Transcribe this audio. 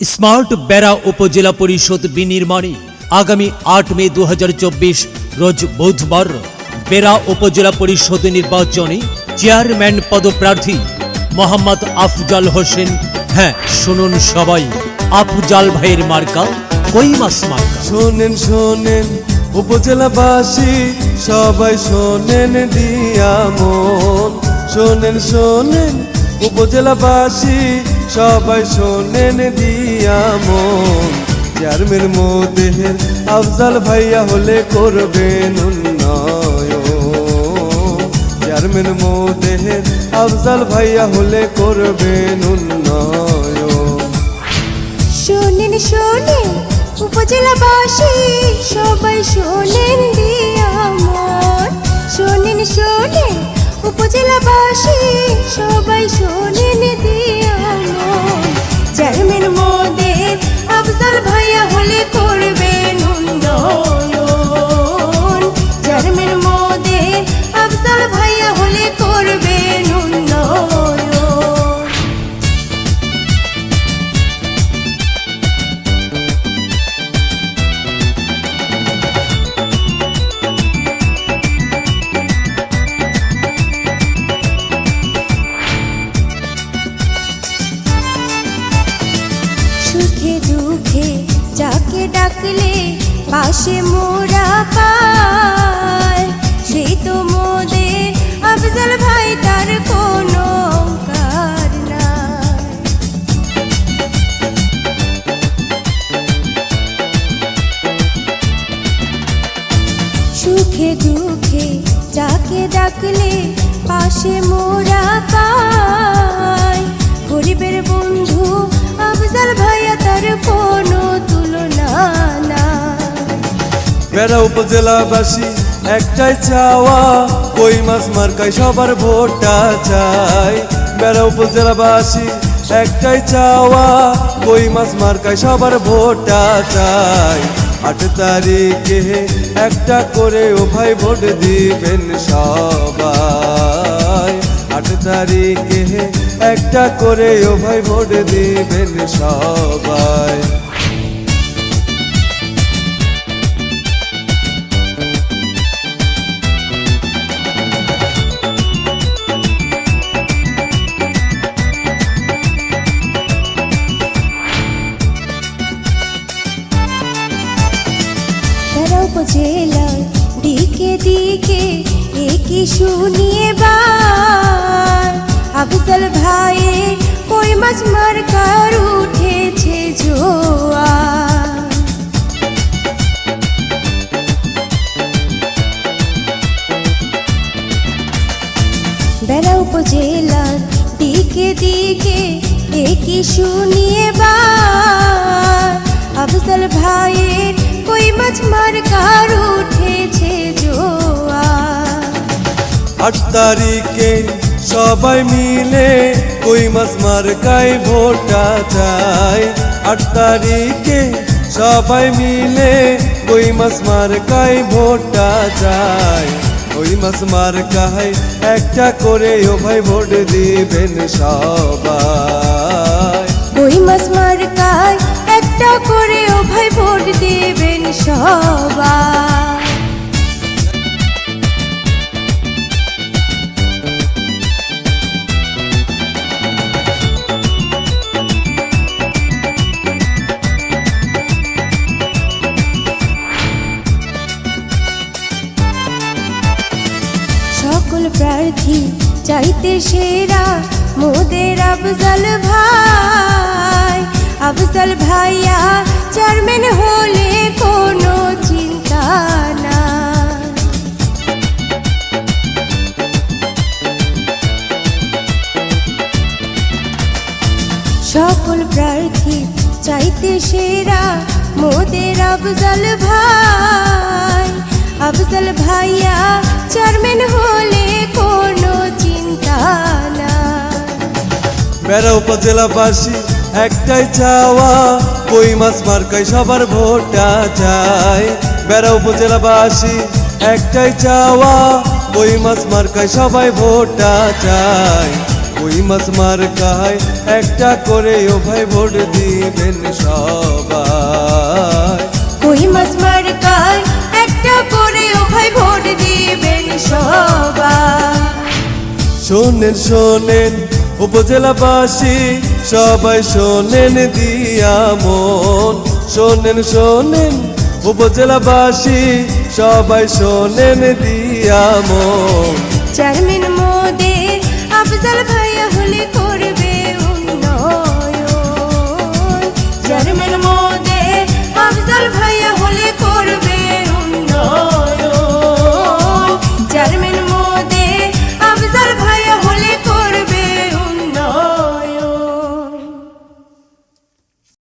Smart বেড়া উপজেলা পরিষদ বিনির্মাণে আগামী আট মে দু হাজার চব্বিশ, রোজ বুধবার বেড়া উপজেলা পরিষদ নির্বাচনে চেয়ারম্যান পদপ্রার্থী মোহাম্মদ আফজাল হোসেন। হ্যাঁ শুনুন সবাই, আফজাল ভাইয়ের মার্কা, কই মাস মার্কা? শোনেন শোনেন, উপজেলাবাসী, সবাই শোনেন দিয়া মন। শোনেন শোনেন, উপজেলাবাসী সবাই শোনেন দিয়া মন। চেয়ারম্যান মোদেহের আফজাল ভাইয়া হলে করবেন উন্নয়ন। চেয়ারম্যান মোদেহের আফজাল ভাইয়া হলে করবেন উন্নয়ন। শোনেন শোনেন, উপজেলাবাসী, সবাই শোনেন দিয়া মন। শোনেন শোনেন, উপজেলাবাসী, সবাই শোনেন পাশে মোরা পায়। সেই তো মোদের আফজল ভাই, তার কোনো সুখে দুঃখে যাকে ডাকলে পাশে মোরা পায়। গরিবের বন্ধু বেড়া উপজেলাবাসী, একটাই চাওয়া, কই মাছ মার্কায় সবার ভোটটা চাই। বেড়া উপজেলাবাসী, একটাই চাওয়া, কই মাছ মার্কায় সবার ভোটটা চাই। আট তারিখে একটা করে ও ভাই ভোট দিবেন সবাই। আট তারিখে একটা করে ও ভাই ভোট দিবেন সবাই। একই শুনিয়ে বার? আফজল ভাইয়ের কই মাছ মার্কার উঠেছে জোয়ার? বেড়া উপজেলার দিকে দিকে একই শুনিয়ে বার? আট তারিখে সবাই মিলে কই মাছ মার্কায় ভোটটা চাই। আট তারিখে সবাই মিলে কই মাছ মার্কায় ভোটটা চাই। ওই মাছ মার্কায় একটা করে ও ভাই ভোট দিবেন সবাই। কই মাছ মার্কায় একটা করে ও ভাই ভোট দেবেন সবাই। সকল প্রার্থী চাইতে সেরা মোদের আফজল ভাই। আফজল ভাইয়া, চেয়ারম্যান হলে কোনো চিন্তা না সকল প্রার্থী চাইতে সেরা মোদের আফজল ভাই। আফজল ভাইয়া, চেয়ারম্যান হলে কোনো চিন্তা না। বেড়া উপজেলাবাসী, একটাই চাওয়া, কই মাছ মার্কায় সবার ভোটটা চাই। বেড়া উপজেলাবাসী, একটাই চাওয়া, কই মাছ মার্কায় সবাই ভোটটা চাই। কই মাছ মার্কায় একটা করে ও ভাই ভোট দিবেন সবাই। শোনেন শোনেন, উপজেলাবাসী, সবাই শোনেন দিয়া মন। শোনেন শোনেন, উপজেলাবাসী, সবাই শোনেন দিয়া মন। চেয়ারম্যান